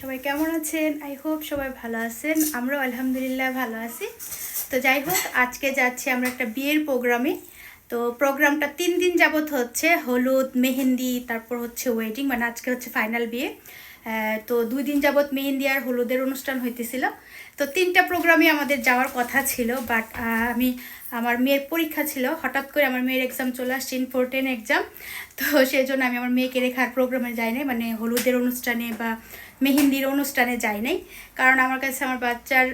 সবাই কেমন আছেন? আই হোপ সবাই ভালো আছেন। আমরা আলহামদুলিল্লাহ ভালো আছি। তো যাই হোক, আজকে যাচ্ছি আমরা একটা বিয়ের প্রোগ্রামে। তো প্রোগ্রামটা তিন দিন যাবৎ হচ্ছে, হলুদ, মেহেন্দি, তারপর হচ্ছে ওয়েডিং মানে আজকে হচ্ছে ফাইনাল বিয়ে। তো দুই দিন যাবত মেহেন্দি আর হলুদের অনুষ্ঠান হইতেছিল। তো তিনটা প্রোগ্রামে আমাদের যাওয়ার কথা ছিল বাট আমি আমার মেয়ের পরীক্ষা ছিল, হঠাৎ করে আমার মেয়ের এক্সাম চলে আসছে ইম্পর্টেন্ট এক্সাম তো সেই জন্য আমি আমার মেয়েকে রেখার প্রোগ্রামে যাই নাই মানে হলুদের অনুষ্ঠানে বা মেহেন্দির অনুষ্ঠানে যাই নাই। কারণ আমার কাছে আমার বাচ্চার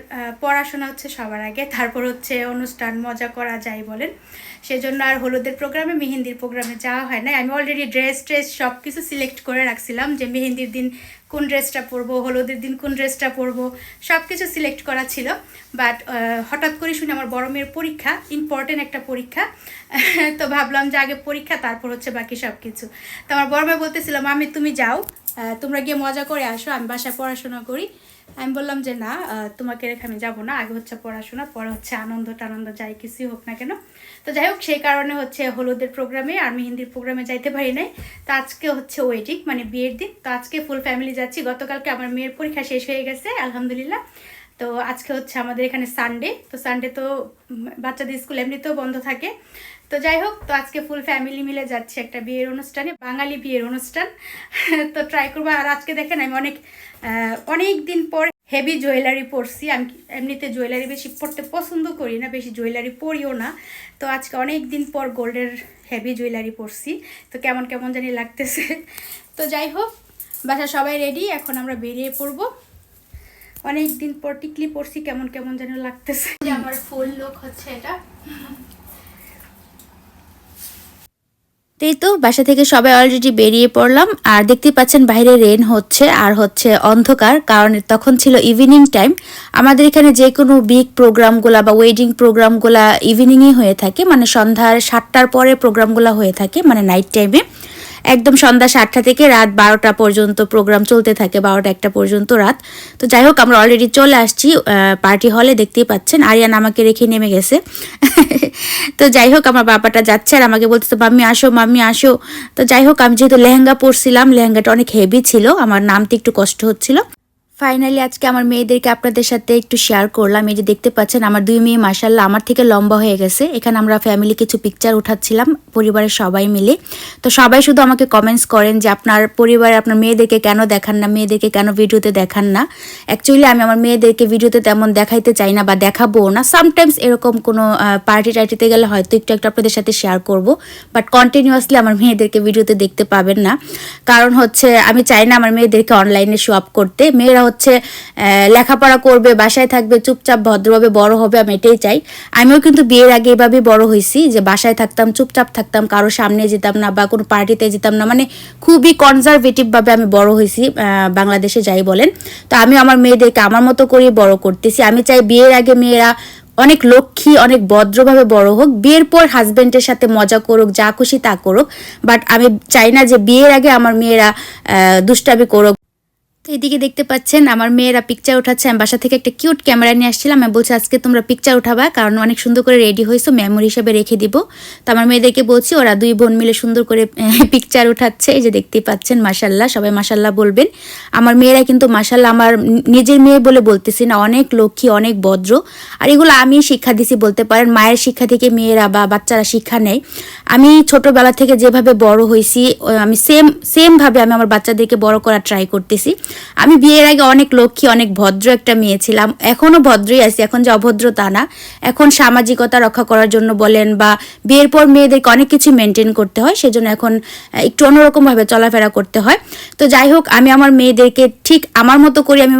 পড়াশোনা হচ্ছে সবার আগে, তারপর হচ্ছে অনুষ্ঠান, মজা করা যায় বলেন। সেজন্য আর হলুদের প্রোগ্রামে, মেহেন্দির প্রোগ্রামে যাওয়া হয় না আমি অলরেডি ড্রেস ট্রেস সব কিছু সিলেক্ট করে রাখছিলাম যে মেহেন্দির দিন কোন ড্রেসটা পরবো, হলুদের দিন কোন ড্রেসটা পরবো সব কিছু সিলেক্ট করা ছিল। বাট হঠাৎ করে শুনে আমার বড় মেয়ের পরীক্ষা ইম্পর্টেন্ট একটা পরীক্ষা। তো ভাবলাম যে আগে পরীক্ষা, তারপর হচ্ছে বাকি সব কিছু তো আমার বড় মেয়ে বলতেছিলাম আমি তুমি যাও। তোমরা গিয়ে মজা করে আসো, আমি বাসায় পড়াশোনা করি। আমি বললাম যে, না তোমাকে রেখে আমি যাব না, আগে হচ্ছে পড়াশোনা, পরে হচ্ছে আনন্দ টানন্দ যাই কিছুই হোক না কেন। তো যাই হোক, সেই কারণে হচ্ছে হলুদের প্রোগ্রামে আর হিন্দির প্রোগ্রামে যাইতে পারি নাই। তো আজকে হচ্ছে ওয়েডিং মানে বিয়ের দিন। তো আজকে ফুল ফ্যামিলি যাচ্ছি। গতকালকে আমার মেয়ের পরীক্ষা শেষ হয়ে গেছে, আলহামদুলিল্লাহ। তো আজকে হচ্ছে আমাদের এখানে সানডে তো সানডে তো বাচ্চাদের স্কুল এমনিতেও বন্ধ থাকে। তো যাই হোক, তো আজকে ফুল ফ্যামিলি মিলে যাচ্ছি একটা বিয়ের অনুষ্ঠানে, বাঙালি বিয়ের অনুষ্ঠান। তো ট্রাই করব। আর আজকে দেখেন আমি অনেক অনেক দিন পর হেভি জুয়েলারি পরছি। আমি এমনিতে জুয়েলারি বেশি পরতে পছন্দ করি না, বেশি জুয়েলারি পরিও না। তো আজকে অনেক দিন পর গোল্ডের হেভি জুয়েলারি পরছি। তো কেমন কেমন জানি লাগতেছে। তো যাই হোক বাসা সবাই রেডি এখন আমরা বেরিয়ে পড়ব। অনেক দিন পর টিকলি পরছি কেমন কেমন যেন লাগতেছে। আমার ফুল লুক হচ্ছে এটা। এই তো বাসা থেকে সবাই অলরেডি বেরিয়ে পড়লাম আর দেখতে পাচ্ছেন বাইরে রেন হচ্ছে আর হচ্ছে অন্ধকার কারণ তখন ছিল ইভিনিং টাইম আমাদের এখানে যে কোনো বিগ প্রোগ্রামগুলা বা ওয়েডিং প্রোগ্রামগুলা ইভিনিংই হয়ে থাকে মানে সন্ধ্যার সাতটার পরে প্রোগ্রামগুলো হয়ে থাকে মানে নাইট টাইমে একদম সন্ধ্যা সাতটা থেকে রাত বারোটা পর্যন্ত প্রোগ্রাম চলতে থাকে, বারোটা একটা পর্যন্ত রাত। তো যাই হোক, আমরা অলরেডি চলে আসছি পার্টি হলে দেখতেই পাচ্ছেন, আরিয়ান আমাকে রেখে নেমে গেছে। তো যাই হোক, আমার বাবাটা যাচ্ছে আর আমাকে বলতেছে, মাম্মি, আসো মাম্মি, আসো। তো যাই হোক, আমি যেহেতু লেহেঙ্গা পরছিলাম, লেহেঙ্গাটা অনেক হেভি ছিল, আমার নামতে একটু কষ্ট হচ্ছিল। ফাইনালি আজকে আমার মেয়েদেরকে আপনাদের সাথে একটু শেয়ার করলাম। এই যে দেখতে পাচ্ছেন, আমার দুই মেয়ে মাসাল্লাহ আমার থেকে লম্বা হয়ে গেছে। এখানে আমরা ফ্যামিলি কিছু পিকচার উঠাচ্ছিলাম, পরিবারের সবাই মিলে। তো সবাই শুধু আমাকে কমেন্টস করেন যে আপনার পরিবারে আপনার মেয়েদেরকে কেন দেখান না, মেয়েদেরকে কেন ভিডিওতে দেখান না। অ্যাকচুয়ালি আমি আমার মেয়েদেরকে ভিডিওতে তেমন দেখাইতে চাই না বা দেখাবো না। সামটাইমস এরকম কোনো পার্টি টার্টিতে গেলে হয়তো একটু একটু আপনাদের সাথে শেয়ার করব। বাট কন্টিনিউয়াসলি আমার মেয়েদেরকে ভিডিওতে দেখতে পাবেন না। কারণ হচ্ছে, আমি চাই না আমার মেয়েদেরকে অনলাইনে শো আপ করতে। মেয়েরা হচ্ছে লেখাপড়া করবে, বাসায় থাকবে, চুপচাপ ভদ্রভাবে বড় হবে, আমি এটাই চাই। আমিও কিন্তু বিয়ের আগে এভাবে বড় হয়েছি যে বাসায় থাকতাম, চুপচাপ থাকতাম, কারও সামনে যেতাম না বা কোনো পার্টিতে যেতাম না মানে খুবই কনজারভেটিভ ভাবে আমি বড় হয়েছি বাংলাদেশে যাই বলেন। তো আমি আমার মেয়েদেরকে আমার মতো করে বড় করতেছি। আমি চাই বিয়ের আগে মেয়েরা অনেক লক্ষ্মী, অনেক ভদ্রভাবে বড় হোক, বিয়ের পর হাজবেন্ডের সাথে মজা করুক, যা খুশি তা করুক বাট আমি চাই না যে বিয়ের আগে আমার মেয়েরা দুষ্টামি করুক। তো এদিকে দেখতে পাচ্ছেন, আমার মেয়েরা পিকচার উঠাচ্ছে। আমি বাসা থেকে একটা কিউট ক্যামেরা নিয়ে আসছিলাম। আমি বলছি, আজকে তোমরা পিকচার উঠাবা, কারণ অনেক সুন্দর করে রেডি হয়েছো মেমোরি হিসেবে রেখে দিব। তো আমার মেয়েদেরকে বলছি, ওরা দুই বোন মিলে সুন্দর করে পিকচার উঠাচ্ছে। এই যে দেখতেই পাচ্ছেন মাসাল্লাহ সবাই মাসাল্লাহ বলবেন। আমার মেয়েরা কিন্তু মাসাল্লাহ আমার নিজের মেয়ে বলে বলতেছি না, অনেক লক্ষ্মী, অনেক ভদ্র। আর এগুলো আমি শিক্ষা দিছি, বলতে পারেন, মায়ের শিক্ষা থেকে মেয়েরা বা বাচ্চারা শিক্ষা নেয়। আমি ছোটবেলা থেকে যেভাবে বড় হয়েছি আমি সেম সেমভাবে আমি আমার বাচ্চাদেরকে বড় করার ট্রাই করতেছি। আমি বিয়ের আগে অনেক লক্ষ্মী, অনেক ভদ্র একটা মেয়ে ছিলাম। এখনও ভদ্রই আছি, এখন যে অভদ্র তা না। এখন সামাজিকতা রক্ষা করার জন্য বলেন বা বিয়ের পর মেয়েদেরকে অনেক কিছু মেনটেন করতে হয়, সেজন্য এখন একটু অন্যরকমভাবে চলাফেরা করতে হয়। তো যাই হোক, আমি আমার মেয়েদেরকে ঠিক আমার মতো করে আমি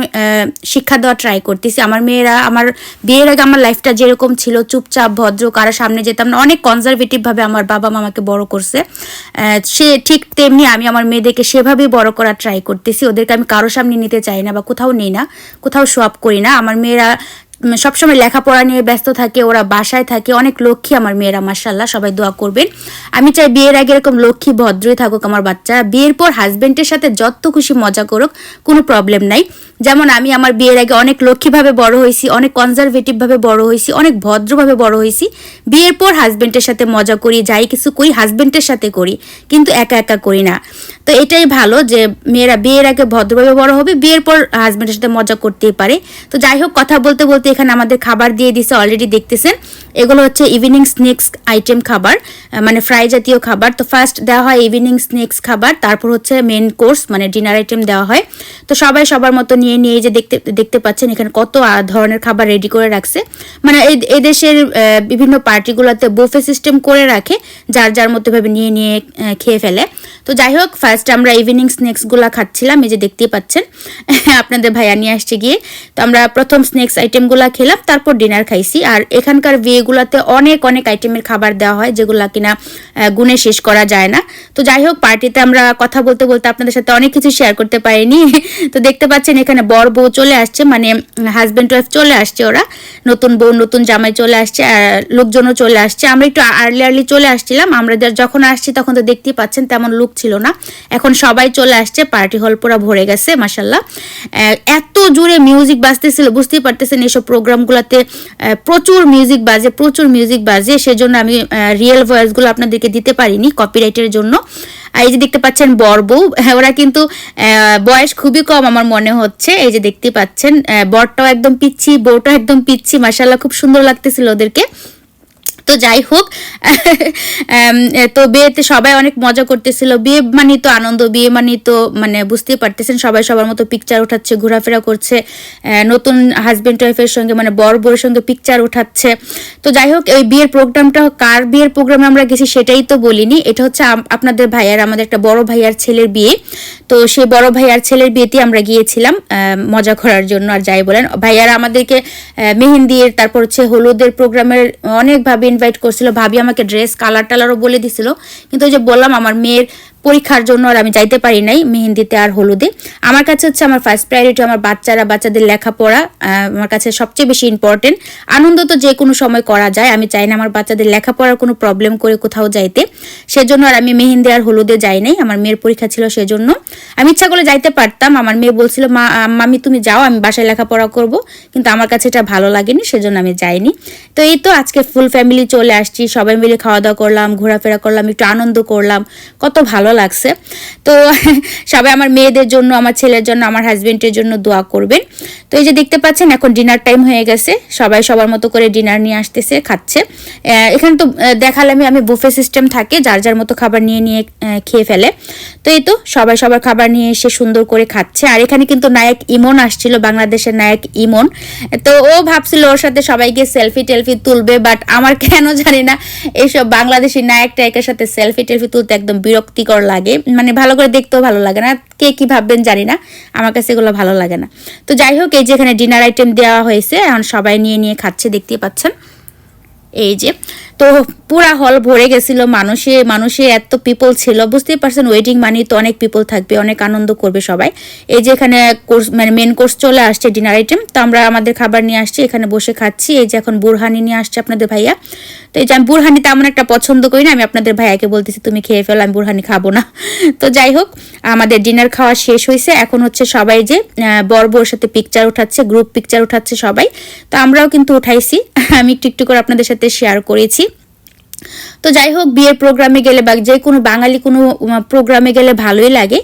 শিক্ষা দেওয়া ট্রাই করতেছি। আমার মেয়েরা, আমার বিয়ের আগে আমার লাইফটা যেরকম ছিল, চুপচাপ, ভদ্র, কারও সামনে যেতাম না, অনেক কনজারভেটিভভাবে আমার বাবা মা আমাকে বড় করছে। সে ঠিক তেমনি আমি আমার মেয়েদেরকে সেভাবেই বড় করার ট্রাই করতেছি। ওদেরকে আমি কারও সামনে নিতে চাই না বা কোথাও নিই না, কোথাও শো করি না। আমার মেয়েরা সবসময় লেখাপড়া নিয়ে ব্যস্ত থাকে, ওরা বাসায় থাকে। অনেক লক্ষ্মী আমার মেয়েরা মার্শাল্লাহ সবাই দোয়া করবেন। আমি চাই বিয়ের আগে এরকম লক্ষ্মী ভদ্রই থাকুক আমার বাচ্চা। বিয়ের পর হাজবেন্ডের সাথে যত খুশি মজা করুক, কোনো প্রবলেম নাই। যেমন আমি আমার বিয়ের আগে অনেক লক্ষ্মীভাবে বড় হয়েছি, অনেক কনজারভেটিভভাবে বড় হয়েছি, অনেক ভদ্রভাবে বড় হয়েছি। বিয়ের পর হাজবেন্ডের সাথে মজা করি, যাই কিছু করি হাজবেন্ডের সাথে করি, কিন্তু একা একা করি না। তো এটাই ভালো যে মেয়েরা বিয়ের আগে ভদ্রভাবে বড় হবে, বিয়ের পর হাজব্যান্ডের সাথে মজা করতেই পারে। তো যাই হোক, কথা বলতে বলতে এখানে আমাদের খাবার দিয়ে দিছে অলরেডি দেখতেছেন। এগুলো হচ্ছে ইভিনিং স্ন্যাক্স আইটেম খাবার মানে ফ্রাই জাতীয় খাবার। তো ফার্স্ট দেওয়া হয় ইভিনিং স্ন্যাক্স খাবার, তারপর হচ্ছে মেন কোর্স মানে ডিনার আইটেম দেওয়া হয়। তো সবাই সবার মতো নিয়ে নিয়ে যে দেখতে দেখতে পাচ্ছেন এখানে কত ধরনের খাবার রেডি করে রাখছে। মানে এদেশের বিভিন্ন পার্টিগুলোতে বুফে সিস্টেম করে রাখে, যার যার মতো ভাবে নিয়ে নিয়ে খেয়ে ফেলে। তো যাই হোক ফার্স্ট আমরা ইভিনিং স্ন্যাক্সগুলো খাচ্ছিলাম, এই যে দেখতেই পাচ্ছেন। আপনাদের ভাইয়া নিয়ে আসছে গিয়ে। তো আমরা প্রথম স্ন্যাক্স আইটেমগুলো খেলাম, তারপর ডিনার খাইছি। আর এখানকার বিয়েগুলোতে অনেক অনেক আইটেমের খাবার দেওয়া হয়, যেগুলো কিনা গুণে শেষ করা যায় না। তো যাই হোক পার্টিতে আমরা কথা বলতে বলতে আপনাদের সাথে অনেক কিছু শেয়ার করতে পারিনি। তো দেখতে পাচ্ছেন এখানে বর বউ চলে আসছে মানে হাজব্যান্ড ওয়াইফ চলে আসছে ওরা, নতুন বউ, নতুন জামাই চলে আসছে লোকজনও চলে আসছে। আমরা একটু আর্লি আর্লি চলে আসছিলাম, আমরা যখন আসছি তখন তো দেখতেই পাচ্ছেন তেমন লুক ছিল না। এখন সবাই চলে আসছে পার্টি হল পুরো ভরে গেছে মাসাল্লাহ এত জোরে মিউজিক বাজতেছিল, বুঝতেই পারতেছেন এইসব প্রোগ্রামগুলোতে প্রচুর মিউজিক বাজে, প্রচুর মিউজিক বাজে, সেজন্য আমি রিয়েল ভয়েসগুলো আপনাদেরকে দিতে পারিনি কপিরাইটের জন্য। এই যে দেখতে পাচ্ছেন বরবউ ওরা কিন্তু বয়স খুবই কম আমার মনে হচ্ছে, এই যে দেখতে পাচ্ছেন বরটাও একদম পিচ্ছি, বউটাও একদম পিচ্ছি মাসাল্লাহ খুব সুন্দর লাগতেছিল ওদেরকে। তো যাই হোক তো বিয়েতে সবাই অনেক মজা করতেছিল। বিয়ে মানে তো আনন্দ, বিয়ে মানে তো মানে বুঝতেই পারতেছেন, সবাই সবার মতো পিকচার উঠাচ্ছে, ঘোরাফেরা করছে নতুন হাজবেন্ড ওয়াইফের সঙ্গে মানে বর বউয়ের সঙ্গে পিকচার উঠাচ্ছে। তো যাই হোক, এই বিয়ের প্রোগ্রামটা কার বিয়ের প্রোগ্রামে আমরা গেছি সেটাই তো বলিনি। এটা হচ্ছে আপনাদের ভাইয়ার, আমাদের একটা বড় ভাইয়ার ছেলের বিয়ে। তো সেই বড় ভাইয়ার ছেলের বিয়েতে আমরা গিয়েছিলাম মজা করার জন্য আর যাই বলেন। ভাইয়ারা আমাদেরকে মেহেন্দির, তারপর হচ্ছে হলুদের প্রোগ্রামের অনেকভাবে ইনভাইট করছিল। ভাবি আমাকে ড্রেস কালার টালারও বলে দিছিল। কিন্তু ওই যে বললাম, আমার মেয়ের পরীক্ষার জন্য আর আমি যাইতে পারি নাই, মেহেন্দিতে আর হলুদে। আমার কাছে হচ্ছে আমার ফার্স্ট প্রায়োরিটি আমার বাচ্চারা, বাচ্চাদের লেখাপড়া আমার কাছে সবচেয়ে বেশি ইম্পর্টেন্ট আনন্দ তো যে কোনো সময় করা যায়, আমি চাই না আমার বাচ্চাদের লেখাপড়ার কোনো প্রবলেম করে কোথাও যাইতে। সেজন্য আর আমি মেহেন্দি আর হলুদে যাই নাই, আমার মেয়ের পরীক্ষা ছিল সেজন্য। আমি ইচ্ছা করলে যাইতে পারতাম, আমার মেয়ে বলছিল, মা মামি তুমি যাও, আমি বাসায় লেখাপড়া করব। কিন্তু আমার কাছে এটা ভালো লাগেনি, সেজন্য আমি যাইনি। তো এই তো আজকে ফুল ফ্যামিলি চলে আসছি, সবাই মিলে খাওয়া দাওয়া করলাম, ঘোরাফেরা করলাম, একটু আনন্দ করলাম। কত ভালো লাগছে। তো সবাই আমার মেয়েদের জন্য, আমার ছেলের জন্য, আমার হাজবেন্ডের জন্য দোয়া করবেন। তো এই যে দেখতে পাচ্ছেন, এখন ডিনার টাইম হয়ে গেছে। সবাই সবার মতো করে ডিনার নিয়ে আসতেছে, খাচ্ছে। এখানে তো দেখালামই আমি বুফে সিস্টেম থাকে, যার যার মতো খাবার নিয়ে নিয়ে খেয়ে ফেলে। তো এই তো, সবাই সবার খাবার নিয়ে এসে সুন্দর করে খাচ্ছে। আর এখানে কিন্তু নায়ক ইমন আসছিল, বাংলাদেশের নায়ক ইমন। তো ও ভাবছিল ওর সাথে সবাইকে সেলফি টেলফি তুলবে বাট আমার কেন জানি না, এইসব বাংলাদেশি নায়ক টায়কের সাথে সেলফি টেলফি তুলতে একদম বিরক্তিকর লাগে। মানে ভালো করে দেখতেও ভালো লাগে না। কে কি ভাববেন জানি না। আমার কাছে এগুলো ভালো লাগে না। তো যাই হোক, এই যে এখানে ডিনার আইটেম দেওয়া হয়েছে, এখন সবাই নিয়ে নিয়ে খাচ্ছে, দেখতেই পাচ্ছেন। এই যে, তো পুরা হল ভরে গেছিল, মানুষে মানুষে এত পিপল ছিল, বুঝতেই পারছেন ওয়েডিং মানি তো অনেক পিপল থাকবে, অনেক আনন্দ করবে সবাই। এই যে এখানে কোর্স মানে মেন কোর্স চলে আসছে ডিনার আইটেম তো আমরা আমাদের খাবার নিয়ে আসছি, এখানে বসে খাচ্ছি, এই যে এখন বুরহানি নিয়ে আসছে আপনাদের ভাইয়া। তো এই যে আমি বুরহানি তেমন একটা পছন্দ করি না, আমি আপনাদের ভাইয়াকে বলতেছি, তুমি খেয়ে ফেলো, আমি বুরহানি খাব না। তো যাই হোক, আমাদের ডিনার খাওয়া শেষ হয়েছে এখন হচ্ছে সবাই যে বর বউর সাথে পিকচার উঠাচ্ছে গ্রুপ পিকচার উঠাচ্ছে সবাই। তো আমরাও কিন্তু উঠাইছি। আমি একটু একটু করে আপনাদের সাথে শেয়ার করেছি। তো যাই হোক, বিয়ের প্রোগ্রামে গেলে বা যে কোনো বাঙালি কোনো প্রোগ্রামে গেলে ভালোই লাগে।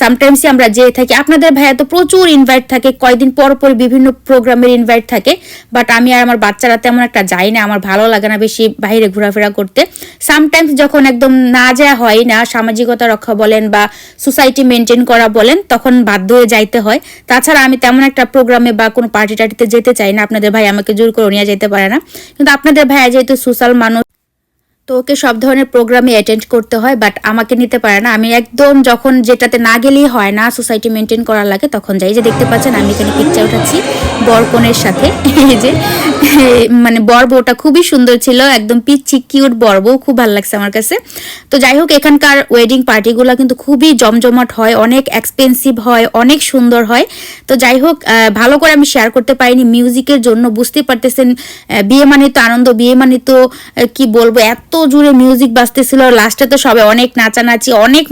সামটাইমসই আমরা যেয়ে থাকি। আপনাদের ভাইয়া তো প্রচুর ইনভাইট থাকে কয়দিন পর পর বিভিন্ন প্রোগ্রামের ইনভাইট থাকে। বাট আমি আর আমার বাচ্চারা তেমন একটা যাই না, আমার ভালো লাগে না বেশি বাইরে ঘোরাফেরা করতে। সামটাইমস যখন একদম না যাওয়া হয় না, সামাজিকতা রক্ষা বলেন বা সোসাইটি মেনটেন করা বলেন, তখন বাধ্য হয়ে যাইতে হয়। তাছাড়া আমি তেমন একটা প্রোগ্রামে বা কোনো পার্টি টার্টিতে যেতে চাই না। আপনাদের ভাই আমাকে জোর করে নিয়ে যেতে পারে না। কিন্তু আপনাদের ভাইয়া যেহেতু সোশ্যাল মানুষ তো ওকে সব ধরনের প্রোগ্রামে অ্যাটেন্ড করতে হয় বাট আমাকে নিতে পারে না। আমি একদম যখন যেটাতে না গেলেই হয় না সোসাইটি মেনটেন করার লাগে, তখন যাই। যে দেখতে পাচ্ছেন, আমি এখানে পিকচার উঠাচ্ছি বর কনের সাথে। এই যে মানে বর বউটা খুবই সুন্দর ছিল, একদম পিচ্ছি কিউট বর বউ, খুব ভালো লাগছে আমার কাছে। তো যাই হোক, এখানকার ওয়েডিং পার্টিগুলো কিন্তু খুবই জমজমাট হয়, অনেক এক্সপেন্সিভ হয়, অনেক সুন্দর হয়। তো যাই হোক ভালো করে আমি শেয়ার করতে পারিনি মিউজিকের জন্য বুঝতে পারতেছেন বিয়ে মানে তো আনন্দ বিয়ে মানে তো কি বলব, এত জোরে মিউজিক বাজতেছিল লাস্টে তো সবাই অনেক নাচানাচি, অনেক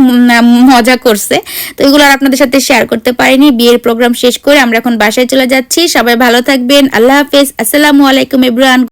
মজা করছে। তো এগুলো আর আপনাদের সাথে শেয়ার করতে পারিনি। বিয়ের প্রোগ্রাম শেষ করে আমরা এখন বাসায় চলে যাচ্ছি। সবাই ভালো থাকবেন। আল্লাহ হাফেজ। আসসালামু আলাইকুম ইব্রান